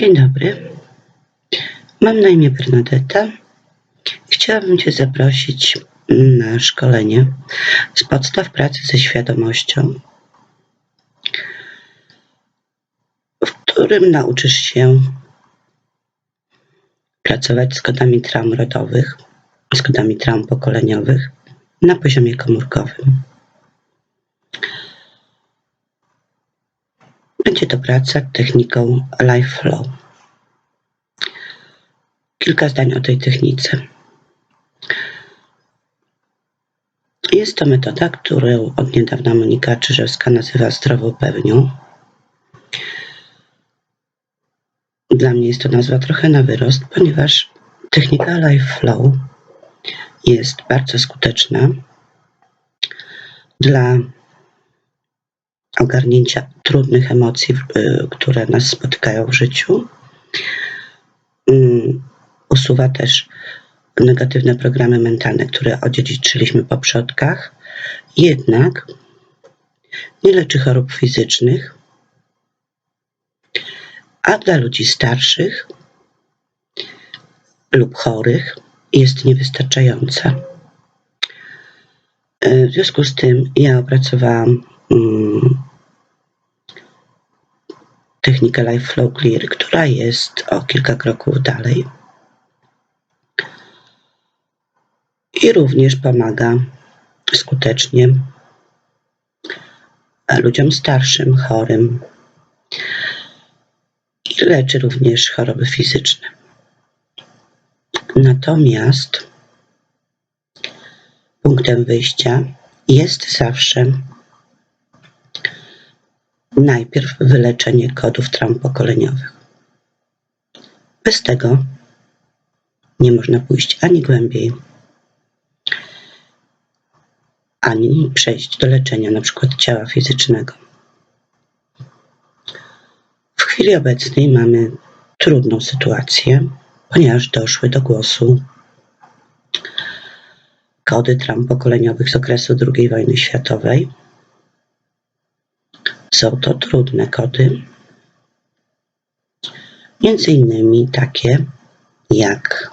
Dzień dobry. Mam na imię Bernadetta. Chciałabym Cię zaprosić na szkolenie z podstaw pracy ze świadomością, w którym nauczysz się pracować z kodami traum rodowych, z kodami traum pokoleniowych na poziomie komórkowym. Będzie to praca techniką Life Flow. Kilka zdań o tej technice. Jest to metoda, którą od niedawna Monika Czyżewska nazywa zdrową pewnią. Dla mnie jest to nazwa trochę na wyrost, ponieważ technika Life Flow jest bardzo skuteczna dla ogarnięcia trudnych emocji, y, które nas spotykają w życiu. Mm, Usuwa też negatywne programy mentalne, które odziedziczyliśmy po przodkach. Jednak nie leczy chorób fizycznych, a dla ludzi starszych lub chorych jest niewystarczająca. Y, W związku z tym ja opracowałam technikę Life Flow Clear, która jest o kilka kroków dalej. I również pomaga skutecznie ludziom starszym, chorym. I leczy również choroby fizyczne. Natomiast punktem wyjścia jest zawsze najpierw wyleczenie kodów traum pokoleniowych. Bez tego nie można pójść ani głębiej, ani przejść do leczenia przykład ciała fizycznego. W chwili obecnej mamy trudną sytuację, ponieważ doszły do głosu kody traum pokoleniowych z okresu II wojny światowej. Są to trudne kody, między innymi takie jak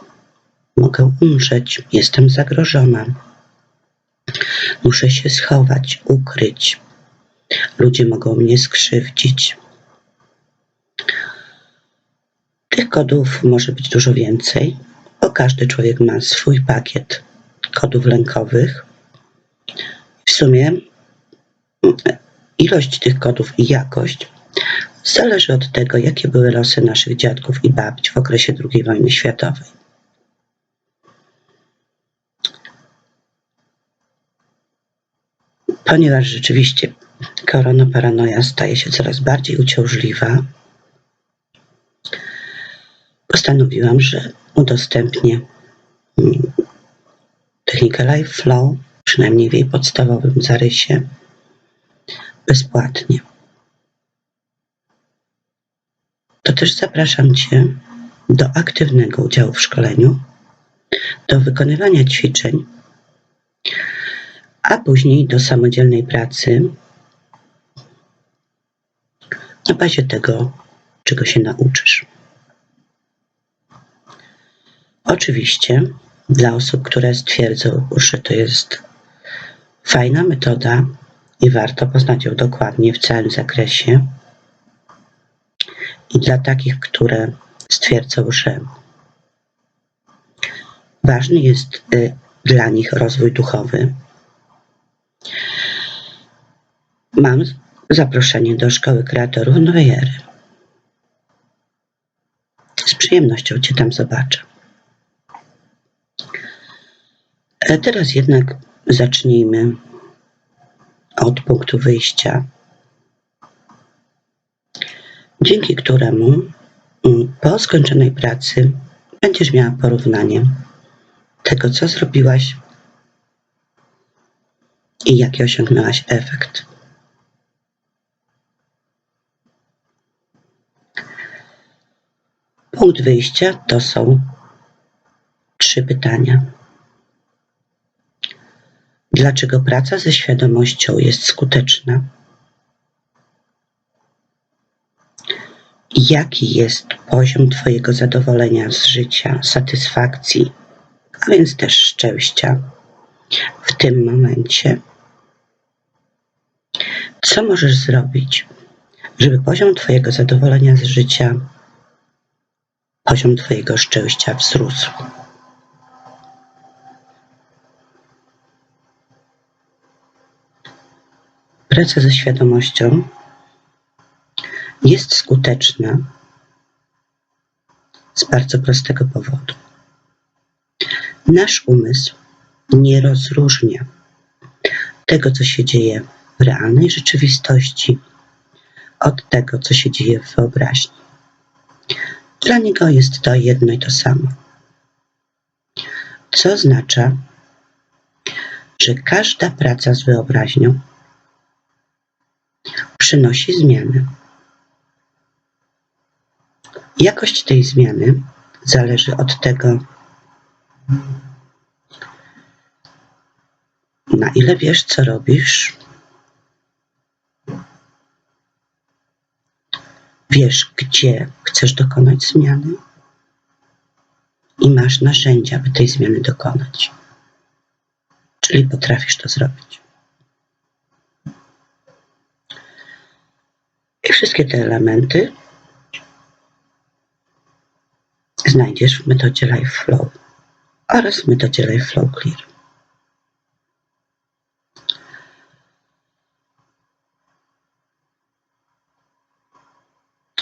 mogę umrzeć, jestem zagrożona, muszę się schować, ukryć, ludzie mogą mnie skrzywdzić. Tych kodów może być dużo więcej, bo każdy człowiek ma swój pakiet kodów lękowych. W sumie ilość tych kodów i jakość zależy od tego, jakie były losy naszych dziadków i babć w okresie II wojny światowej. Ponieważ rzeczywiście koronaparanoja staje się coraz bardziej uciążliwa, postanowiłam, że udostępnię mm, technikę Life Flow, przynajmniej w jej podstawowym zarysie, bezpłatnie. To też zapraszam Cię do aktywnego udziału w szkoleniu, do wykonywania ćwiczeń, a później do samodzielnej pracy na bazie tego, czego się nauczysz. Oczywiście dla osób, które stwierdzą, że to jest fajna metoda i warto poznać ją dokładnie w całym zakresie. I dla takich, które stwierdzą, że ważny jest y, dla nich rozwój duchowy, mam zaproszenie do Szkoły Kreatorów Nowej Ery. Z przyjemnością Cię tam zobaczę. E, Teraz jednak zacznijmy od punktu wyjścia, dzięki któremu mm, po skończonej pracy będziesz miała porównanie tego, co zrobiłaś i jaki osiągnęłaś efekt. Punkt wyjścia to są trzy pytania. Dlaczego praca ze świadomością jest skuteczna? jaki jest poziom Twojego zadowolenia z życia, satysfakcji, a więc też szczęścia w tym momencie. Co możesz zrobić, żeby poziom Twojego zadowolenia z życia, poziom Twojego szczęścia wzrósł? Praca ze świadomością jest skuteczna z bardzo prostego powodu. Nasz umysł nie rozróżnia tego, co się dzieje w realnej rzeczywistości, od tego, co się dzieje w wyobraźni. Dla niego jest to jedno i to samo. Co oznacza, że każda praca z wyobraźnią przynosi zmiany. Jakość tej zmiany zależy od tego, na ile wiesz, co robisz, wiesz, gdzie chcesz dokonać zmiany i masz narzędzia, by tej zmiany dokonać. Czyli potrafisz to zrobić. I wszystkie te elementy znajdziesz w metodzie Life Flow oraz w metodzie Life Flow Clear.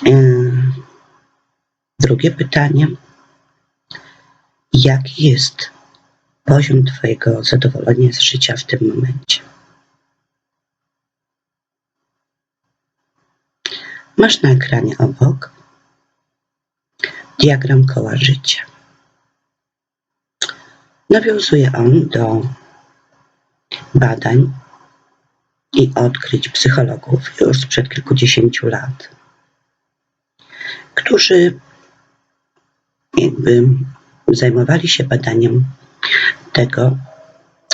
Yy, drugie pytanie. Jaki jest poziom Twojego zadowolenia z życia w tym momencie? Masz na ekranie obok diagram koła życia. Nawiązuje on do badań i odkryć psychologów już sprzed kilkudziesięciu lat, którzy jakby zajmowali się badaniem tego,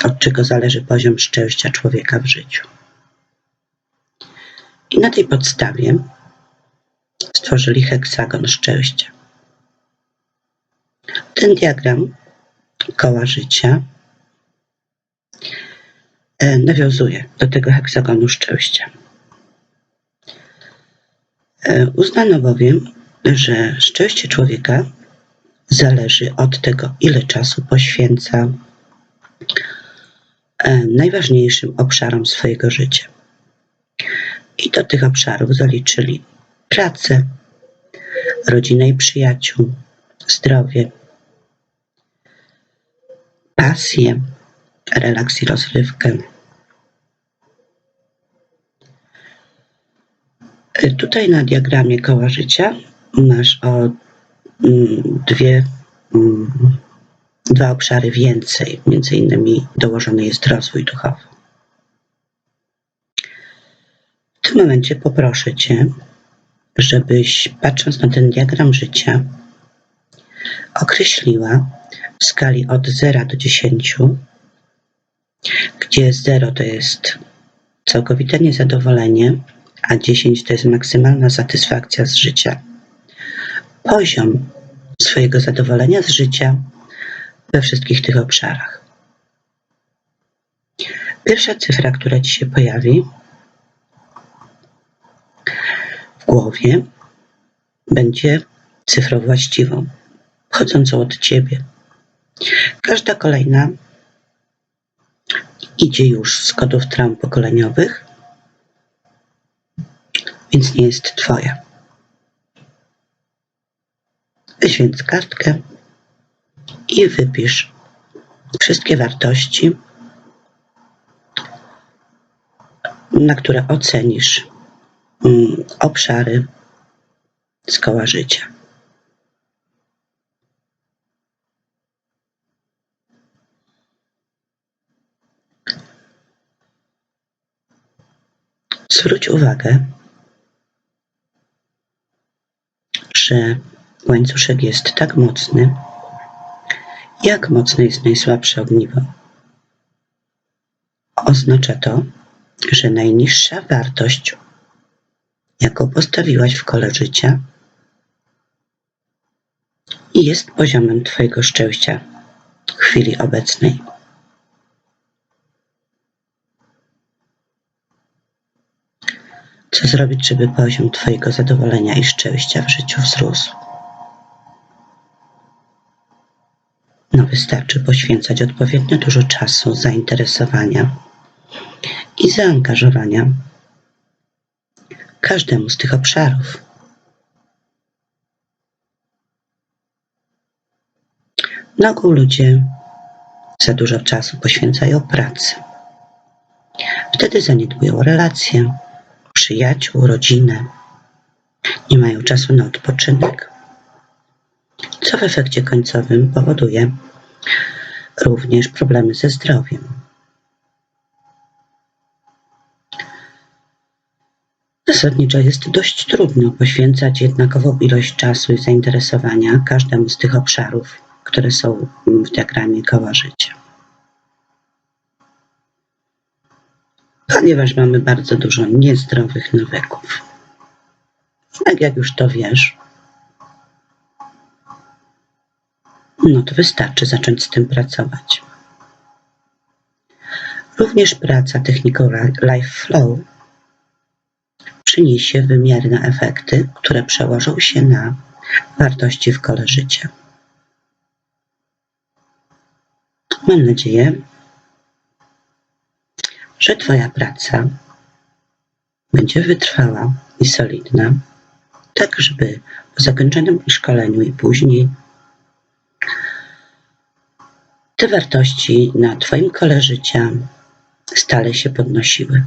od czego zależy poziom szczęścia człowieka w życiu. I na tej podstawie stworzyli heksagon szczęścia. Ten diagram koła życia e, nawiązuje do tego heksagonu szczęścia. E, uznano bowiem, że szczęście człowieka zależy od tego, ile czasu poświęca e, najważniejszym obszarom swojego życia. I do tych obszarów zaliczyli pracę, rodzinę i przyjaciół, zdrowie, pasję, relaks i rozrywkę. Tutaj na diagramie koła życia masz o mm, dwie, mm, dwa obszary więcej. Między innymi dołożony jest rozwój duchowy. W tym momencie poproszę Cię, żebyś patrząc na ten diagram życia, określiła w skali od 0 do 10, gdzie 0 to jest całkowite niezadowolenie, a 10 to jest maksymalna satysfakcja z życia. Poziom swojego zadowolenia z życia we wszystkich tych obszarach. Pierwsza cyfra, która Ci się pojawi w głowie, będzie cyfrą właściwą, chodzącą od Ciebie. Każda kolejna idzie już z kodów traum pokoleniowych, więc nie jest Twoja. Weź więc kartkę i wypisz wszystkie wartości, na które ocenisz obszary z koła życia. Zwróć uwagę, że łańcuszek jest tak mocny, jak mocne jest najsłabsze ogniwo. Oznacza to, że najniższa wartość, jaką postawiłaś w kole życia, i jest poziomem Twojego szczęścia w chwili obecnej. Co zrobić, żeby poziom Twojego zadowolenia i szczęścia w życiu wzrósł? No wystarczy poświęcać odpowiednio dużo czasu, zainteresowania i zaangażowania każdemu z tych obszarów. Na ogół ludzie za dużo czasu poświęcają pracy. Wtedy zaniedbują relacje, przyjaciół, rodzinę. Nie mają czasu na odpoczynek, co w efekcie końcowym powoduje również problemy ze zdrowiem. Zasadniczo jest dość trudno poświęcać jednakową ilość czasu i zainteresowania każdemu z tych obszarów, które są w diagramie koła życia. Ponieważ mamy bardzo dużo niezdrowych nawyków. Tak jak już to wiesz, no to wystarczy zacząć z tym pracować. Również praca techniką Life Flow przyniesie wymierne efekty, które przełożą się na wartości w kole życia. Mam nadzieję, że Twoja praca będzie wytrwała i solidna, tak żeby po zakończonym szkoleniu i później te wartości na Twoim kole życia stale się podnosiły.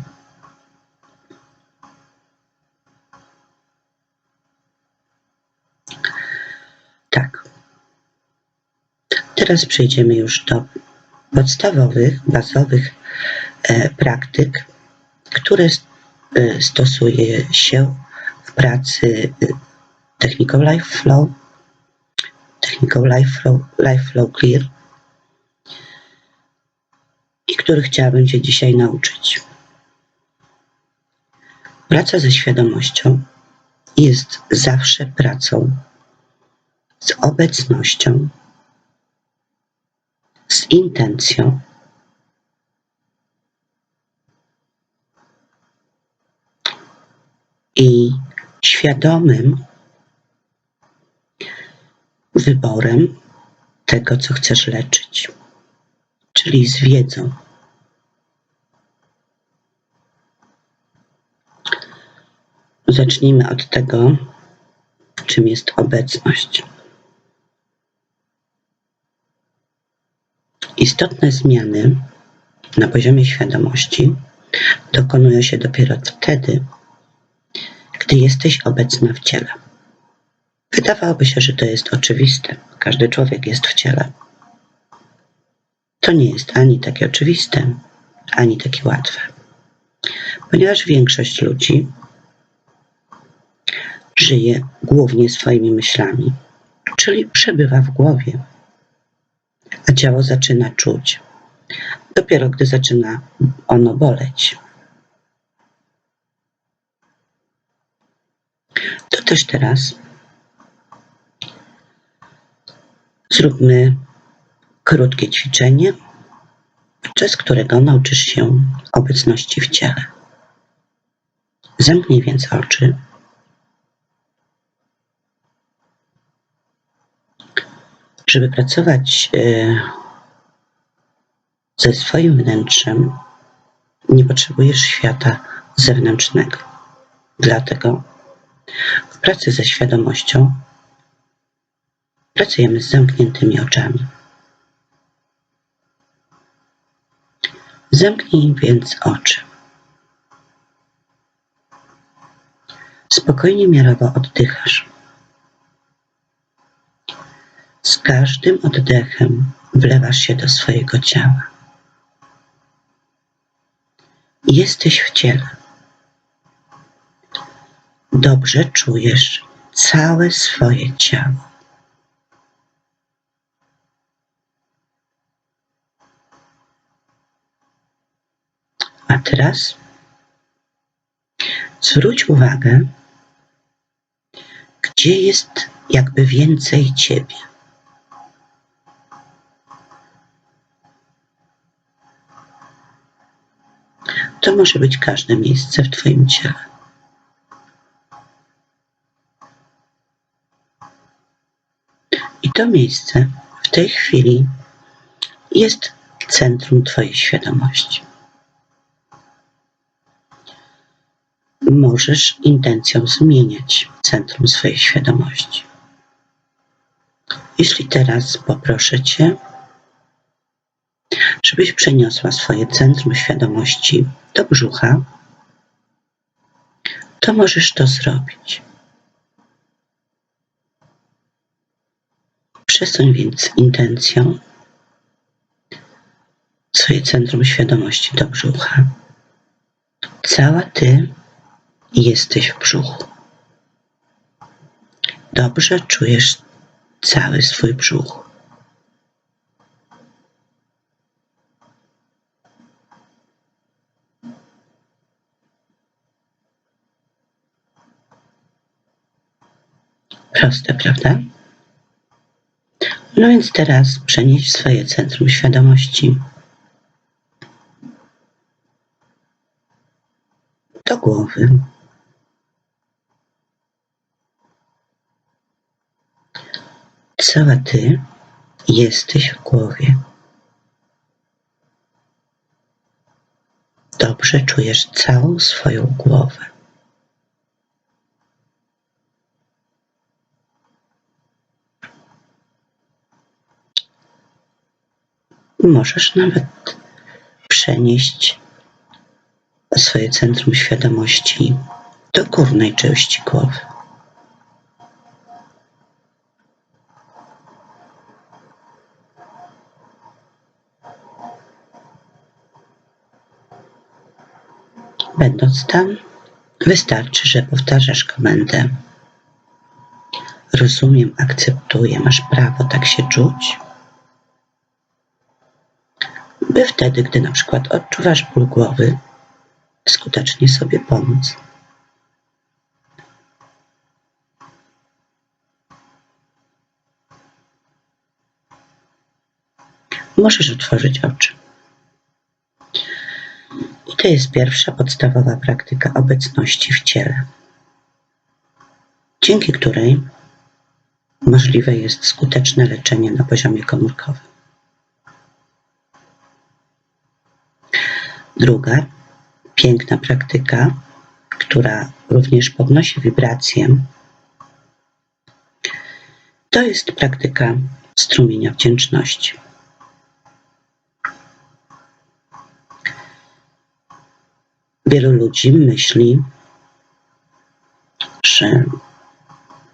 Teraz przejdziemy już do podstawowych, bazowych e, praktyk, które e, stosuje się w pracy e, techniką Life Flow, techniką Life Flow, Life Flow Clear i których chciałabym Cię dzisiaj nauczyć. Praca ze świadomością jest zawsze pracą z obecnością, z intencją. I świadomym wyborem tego, co chcesz leczyć, czyli z wiedzą. Zacznijmy od tego, czym jest obecność. Istotne zmiany na poziomie świadomości dokonują się dopiero wtedy, gdy jesteś obecna w ciele. Wydawałoby się, że to jest oczywiste. Każdy człowiek jest w ciele. To nie jest ani takie oczywiste, ani takie łatwe. Ponieważ większość ludzi żyje głównie swoimi myślami, czyli przebywa w głowie a ciało zaczyna czuć. Dopiero gdy zaczyna ono boleć. To też teraz zróbmy krótkie ćwiczenie, przez którego nauczysz się obecności w ciele. Zamknij więc oczy. Żeby pracować e, ze swoim wnętrzem, nie potrzebujesz świata zewnętrznego. Dlatego w pracy ze świadomością pracujemy z zamkniętymi oczami. Zamknij więc oczy. Spokojnie, miarowo oddychasz. Z każdym oddechem wlewasz się do swojego ciała. Jesteś w ciele. Dobrze czujesz całe swoje ciało. A teraz zwróć uwagę, gdzie jest jakby więcej ciebie. To może być każde miejsce w Twoim ciele. I to miejsce w tej chwili jest centrum Twojej świadomości. Możesz intencją zmieniać centrum swojej świadomości. Jeśli teraz poproszę Cię, żebyś przeniosła swoje centrum świadomości do brzucha, to możesz to zrobić. Przesuń więc intencją swoje centrum świadomości do brzucha. Cała Ty jesteś w brzuchu. Dobrze czujesz cały swój brzuch. Proste, prawda? No więc teraz przenieś swoje centrum świadomości do głowy. Cała ty jesteś w głowie. Dobrze czujesz całą swoją głowę. Możesz nawet przenieść swoje centrum świadomości do górnej części głowy. Będąc tam, wystarczy, że powtarzasz komendę. Rozumiem, akceptuję, masz prawo tak się czuć. Wtedy, gdy na przykład odczuwasz ból głowy, skutecznie sobie pomóc. Możesz otworzyć oczy. I to jest pierwsza podstawowa praktyka obecności w ciele, dzięki której możliwe jest skuteczne leczenie na poziomie komórkowym. Druga piękna praktyka, która również podnosi wibrację, to jest praktyka strumienia wdzięczności. Wielu ludzi myśli, że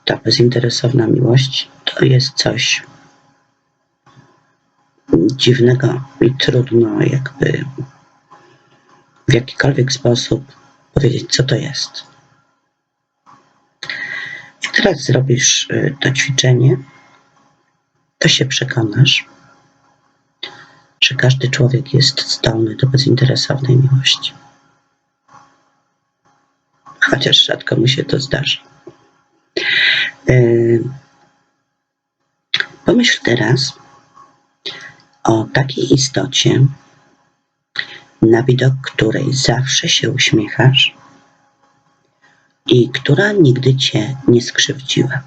ta bezinteresowna miłość to jest coś dziwnego i trudno jakby w jakikolwiek sposób powiedzieć, co to jest. Jak teraz zrobisz y, to ćwiczenie, to się przekonasz, że każdy człowiek jest zdolny do bezinteresownej miłości. Chociaż rzadko mu się to zdarza. Y, pomyśl teraz o takiej istocie, na widok której zawsze się uśmiechasz i która nigdy cię nie skrzywdziła.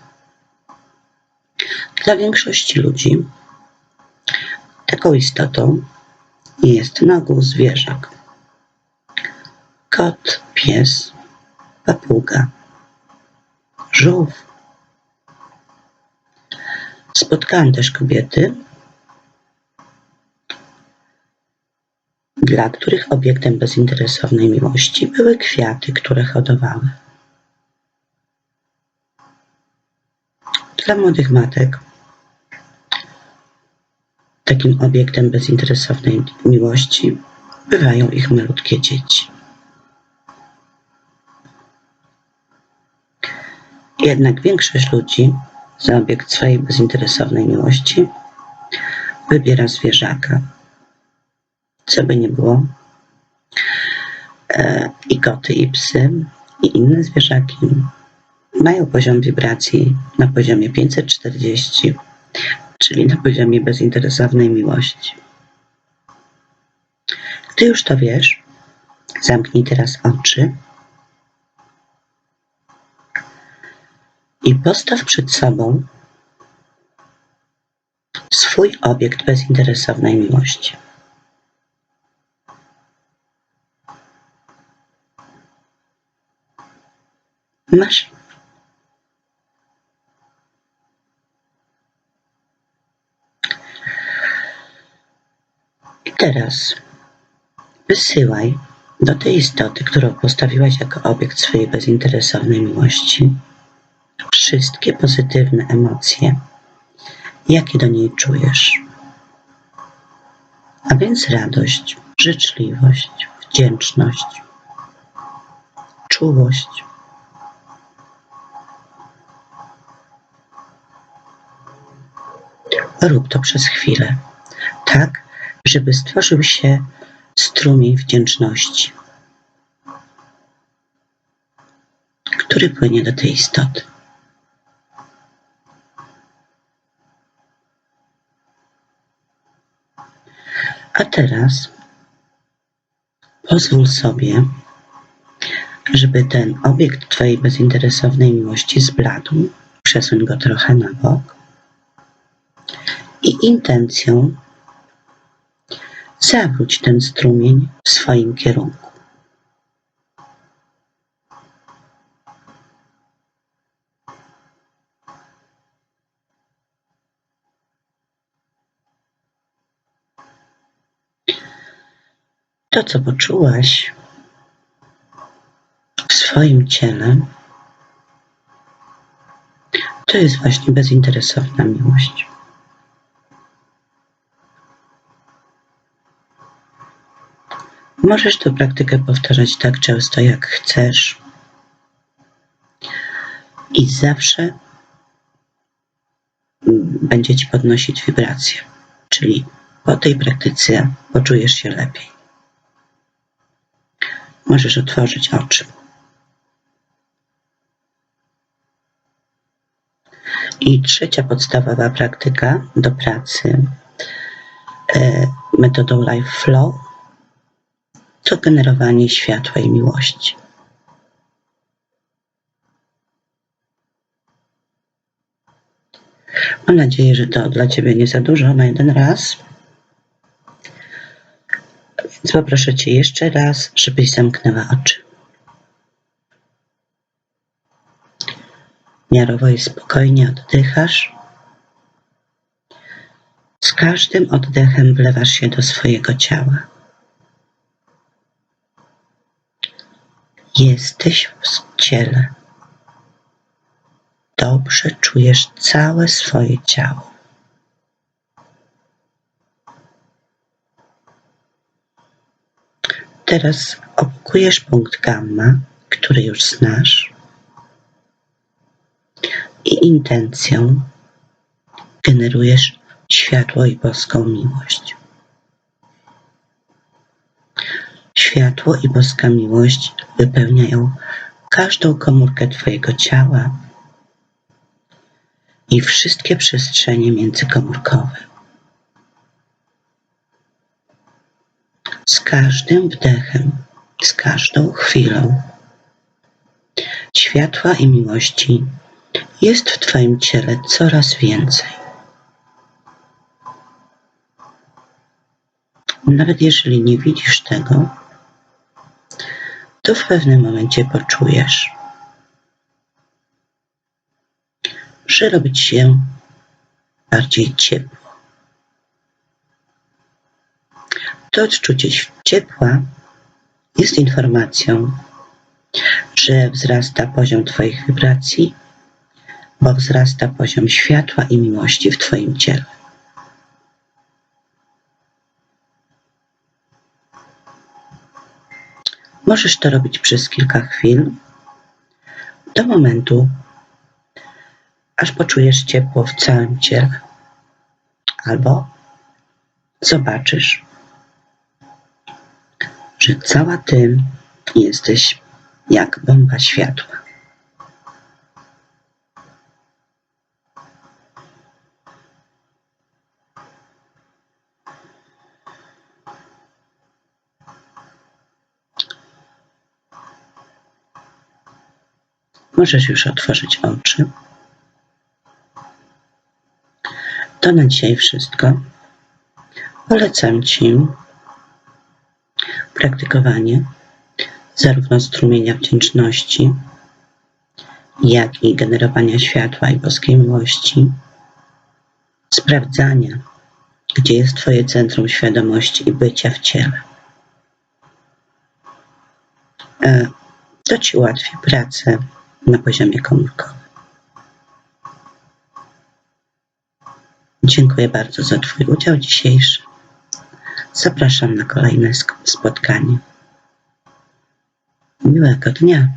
Dla większości ludzi taką istotą jest na ogół zwierzak. Kot, pies, papuga, żółw. Spotkałam też kobiety, dla których obiektem bezinteresownej miłości były kwiaty, które hodowały. Dla młodych matek takim obiektem bezinteresownej miłości bywają ich malutkie dzieci. Jednak większość ludzi za obiekt swojej bezinteresownej miłości wybiera zwierzaka, co by nie było. E, I koty, i psy, i inne zwierzaki mają poziom wibracji na poziomie 540, czyli na poziomie bezinteresownej miłości. Gdy już to wiesz, Zamknij teraz oczy i postaw przed sobą swój obiekt bezinteresownej miłości. Masz. I teraz wysyłaj do tej istoty, którą postawiłaś jako obiekt swojej bezinteresownej miłości, wszystkie pozytywne emocje, jakie do niej czujesz. A więc radość, życzliwość, wdzięczność, czułość. Rób to przez chwilę, tak, żeby stworzył się strumień wdzięczności, który płynie do tej istoty. A teraz pozwól sobie, żeby ten obiekt Twojej bezinteresownej miłości zbladł. Przesuń go trochę na bok. I intencją zawróć ten strumień w swoim kierunku. To, co poczułaś w swoim ciele, to jest właśnie bezinteresowna miłość. Możesz tę praktykę powtarzać tak często, jak chcesz. I zawsze będzie ci podnosić wibracje. Czyli po tej praktyce poczujesz się lepiej. Możesz otworzyć oczy. I trzecia podstawowa praktyka do pracy e, metodą Life Flow to generowanie światła i miłości. Mam nadzieję, że to dla Ciebie nie za dużo na jeden raz. Więc poproszę Cię jeszcze raz, żebyś zamknęła oczy. Miarowo i spokojnie oddychasz. Z każdym oddechem wlewasz się do swojego ciała. Jesteś w ciele. Dobrze czujesz całe swoje ciało. Teraz opukujesz punkt gamma, który już znasz i intencją generujesz światło i boską miłość. Światło i boska miłość wypełniają każdą komórkę Twojego ciała i wszystkie przestrzenie międzykomórkowe. Z każdym wdechem, z każdą chwilą światła i miłości jest w Twoim ciele coraz więcej. Nawet jeżeli nie widzisz tego, to w pewnym momencie poczujesz, że robi się bardziej ciepło. To odczucie ciepła jest informacją, że wzrasta poziom Twoich wibracji, bo wzrasta poziom światła i miłości w Twoim ciele. Możesz to robić przez kilka chwil, do momentu, aż poczujesz ciepło w całym ciele. Albo zobaczysz, że cała ty jesteś jak bomba światła. Możesz już otworzyć oczy. To na dzisiaj wszystko. Polecam Ci praktykowanie zarówno strumienia wdzięczności, jak i generowania światła i boskiej miłości, sprawdzania, gdzie jest Twoje centrum świadomości i bycia w ciele. E, To Ci ułatwi pracę na poziomie komórkowym. Dziękuję bardzo za Twój udział dzisiejszy. Zapraszam na kolejne spotkanie. Miłego dnia.